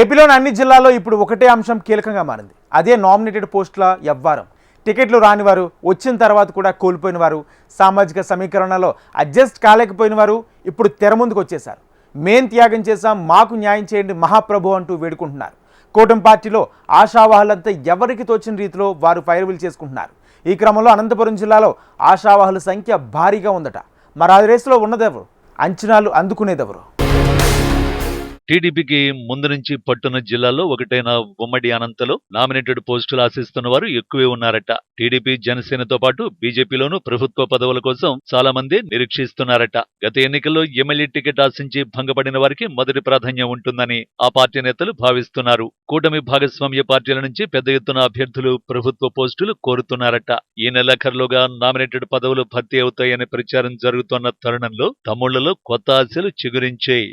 ఏపీలోని అన్ని జిల్లాల్లో ఇప్పుడు ఒకటే అంశం కీలకంగా మారింది. అదే నామినేటెడ్ పోస్టుల వ్యవహారం. టికెట్లు రాని వారు వచ్చిన తర్వాత కూడా కోల్పోయిన వారు సామాజిక సమీకరణలో అడ్జస్ట్ కాలేకపోయిన వారు ఇప్పుడు తెర ముందుకు వచ్చేశారు. మేం త్యాగం చేశాం మాకు న్యాయం చేయండి మహాప్రభు అంటూ వేడుకుంటున్నారు. కూటమి పార్టీలో ఆశావాహులంతా ఎవరికి తోచిన రీతిలో వారు ఫైర్విల్ చేసుకుంటున్నారు. ఈ క్రమంలో అనంతపురం జిల్లాలో ఆశావాహుల సంఖ్య భారీగా ఉందట. మరి ఆ రేసులో ఉన్నదెవరు? అంచనాలు అందుకునేదెవరు? టీడీపీకి ముందు నుంచి పట్టున్న జిల్లాలో ఒకటైన ఉమ్మడి అనంతలో నామినేటెడ్ పోస్టులు ఆశిస్తున్న వారు ఎక్కువే ఉన్నారట. టీడీపీ జనసేనతో పాటు బీజేపీలోనూ ప్రభుత్వ పదవుల కోసం చాలా మంది నిరీక్షిస్తున్నారట. గత ఎన్నికల్లో ఎమ్మెల్యే టికెట్ ఆశించి భంగపడిన వారికి మొదటి ప్రాధాన్యం ఉంటుందని ఆ పార్టీ నేతలు భావిస్తున్నారు. కూటమి భాగస్వామ్య పార్టీల నుంచి పెద్ద ఎత్తున అభ్యర్థులు ప్రభుత్వ పోస్టులు కోరుతున్నారట. ఈ నెలాఖరులోగా నామినేటెడ్ పదవులు భర్తీ అవుతాయనే ప్రచారం జరుగుతున్న తరుణంలో తమ్ముళ్ళలో కొత్త ఆశలు చిగురించాయి.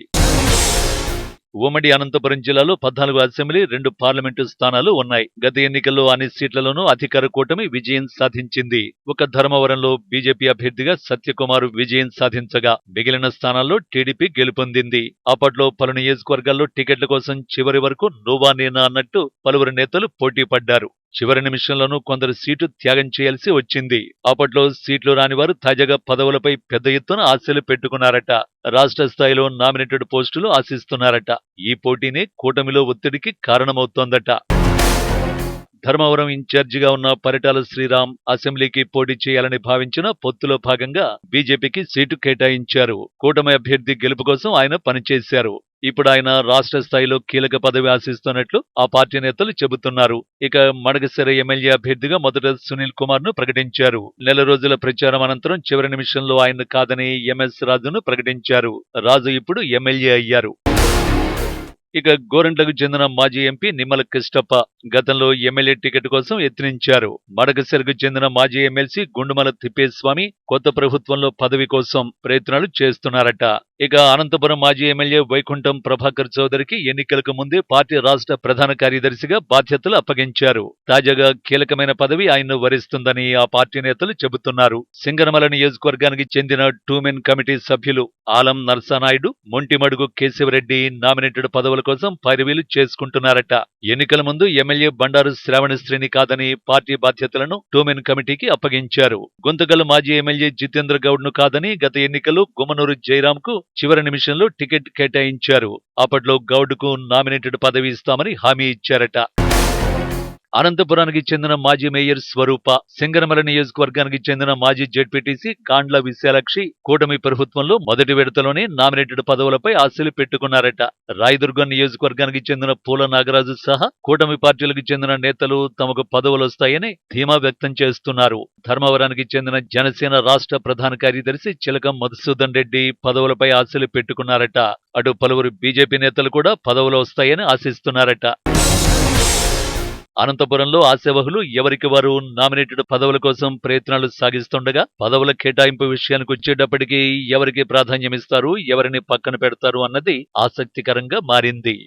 ఉమ్మడి అనంతపురం జిల్లాలో పద్నాలుగు అసెంబ్లీ రెండు పార్లమెంటు స్థానాలు ఉన్నాయి. గత ఎన్నికల్లో అన్ని సీట్లలోనూ అధికార కూటమి విజయం సాధించింది. ఒక ధర్మవరంలో బీజేపీ అభ్యర్థిగా సత్యకుమార్ విజయం సాధించగా మిగిలిన స్థానాల్లో టీడీపీ గెలుపొందింది. అప్పట్లో పలు నియోజకవర్గాల్లో టికెట్ల కోసం చివరి వరకు నువ్వా నేనా అన్నట్టు పలువురు నేతలు పోటీ పడ్డారు. చివరి నిమిషంలోనూ కొందరు సీటు త్యాగం చేయాల్సి వచ్చింది. అప్పట్లో సీట్లు రాని వారు తాజాగా పదవులపై పెద్ద ఎత్తున ఆశలు పెట్టుకున్నారట. రాష్ట్ర స్థాయిలో నామినేటెడ్ పోస్టులు ఆశిస్తున్నారట. ఈ పోటీనే కూటమిలో ఒత్తిడికి కారణమవుతోందట. ధర్మవరం ఇన్ఛార్జిగా ఉన్న పరిటాల శ్రీరామ్ అసెంబ్లీకి పోటీ చేయాలని భావించిన పొత్తులో భాగంగా బీజేపీకి సీటు కేటాయించారు. కూటమి అభ్యర్థి గెలుపు కోసం ఆయన పనిచేశారు. ఇప్పుడు ఆయన రాష్ట్ర స్థాయిలో కీలక పదవి ఆశిస్తున్నట్లు ఆ పార్టీ నేతలు చెబుతున్నారు. ఇక మడగసిర ఎమ్మెల్యే అభ్యర్థిగా మొదట సునీల్ కుమార్ను ప్రకటించారు. నెల రోజుల ప్రచారం అనంతరం చివరి నిమిషంలో ఆయన కాదని ఎంఎస్ రాజును ప్రకటించారు. రాజు ఇప్పుడు ఎమ్మెల్యే అయ్యారు. ఇక గోరంట్లకు చెందిన మాజీ ఎంపీ నిమ్మల కృష్ణప్ప గతంలో ఎమ్మెల్యే టికెట్ కోసం యత్నించారు. మడకసిరకు చెందిన మాజీ ఎమ్మెల్సీ గుండుమల తిప్పేస్వామి కొత్త ప్రభుత్వంలో పదవి కోసం ప్రయత్నాలు చేస్తున్నారట. ఇక అనంతపురం మాజీ ఎమ్మెల్యే వైకుంఠం ప్రభాకర్ చౌదరికి ఎన్నికలకు ముందే పార్టీ రాష్ట్ర ప్రధాన కార్యదర్శిగా బాధ్యతలు అప్పగించారు. తాజాగా కీలకమైన పదవి ఆయన్ను వరిస్తుందని ఆ పార్టీ నేతలు చెబుతున్నారు. సింగనమల నియోజకవర్గానికి చెందిన టూమెన్ కమిటీ సభ్యులు ఆలం నర్సానాయుడు మొంటిమడుగు కేశవరెడ్డి నామినేటెడ్ పదవుల కోసం పైరవీలు చేసుకుంటున్నారట. ఎన్నికల ముందు ఎమ్మెల్యే బండారు శ్రావణశ్రీని కాదని పార్టీ బాధ్యతలను టూమెన్ కమిటీకి అప్పగించారు. గుంతకల్ మాజీ ఎమ్మెల్యే జితేంద్ర గౌడ్ను కాదని గత ఎన్నికల్లో గుమ్మనూరు జయరాం కు చివరి నిమిషంలో టికెట్ కేటాయించారు. అప్పట్లో గౌడ్కు నామినేటెడ్ పదవి ఇస్తామని హామీ ఇచ్చారట. అనంతపురానికి చెందిన మాజీ మేయర్ స్వరూప సింగనమల నియోజకవర్గానికి చెందిన మాజీ జెడ్పీటీసీ కాండ్ల విశాలక్షి కూటమి ప్రభుత్వంలో మొదటి విడతలోనే నామినేటెడ్ పదవులపై ఆశలు పెట్టుకున్నారట. రాయదుర్గం నియోజకవర్గానికి చెందిన పూల నాగరాజు సహా కూటమి పార్టీలకు చెందిన నేతలు తమకు పదవులు వస్తాయని ధీమా వ్యక్తం చేస్తున్నారు. ధర్మవరానికి చెందిన జనసేన రాష్ట్ర ప్రధాన కార్యదర్శి చిలకం మధుసూదన్ రెడ్డి పదవులపై ఆశలు పెట్టుకున్నారట. అటు పలువురు బీజేపీ నేతలు కూడా పదవులు వస్తాయని ఆశిస్తున్నారట. అనంతపురంలో ఆశావహులు ఎవరికి వారు నామినేటెడ్ పదవుల కోసం ప్రయత్నాలు సాగిస్తుండగా పదవుల కేటాయింపు విషయానికి వచ్చేటప్పటికీ ఎవరికి ప్రాధాన్యం ఇస్తారు ఎవరిని పక్కన పెడతారు అన్నది ఆసక్తికరంగా మారింది.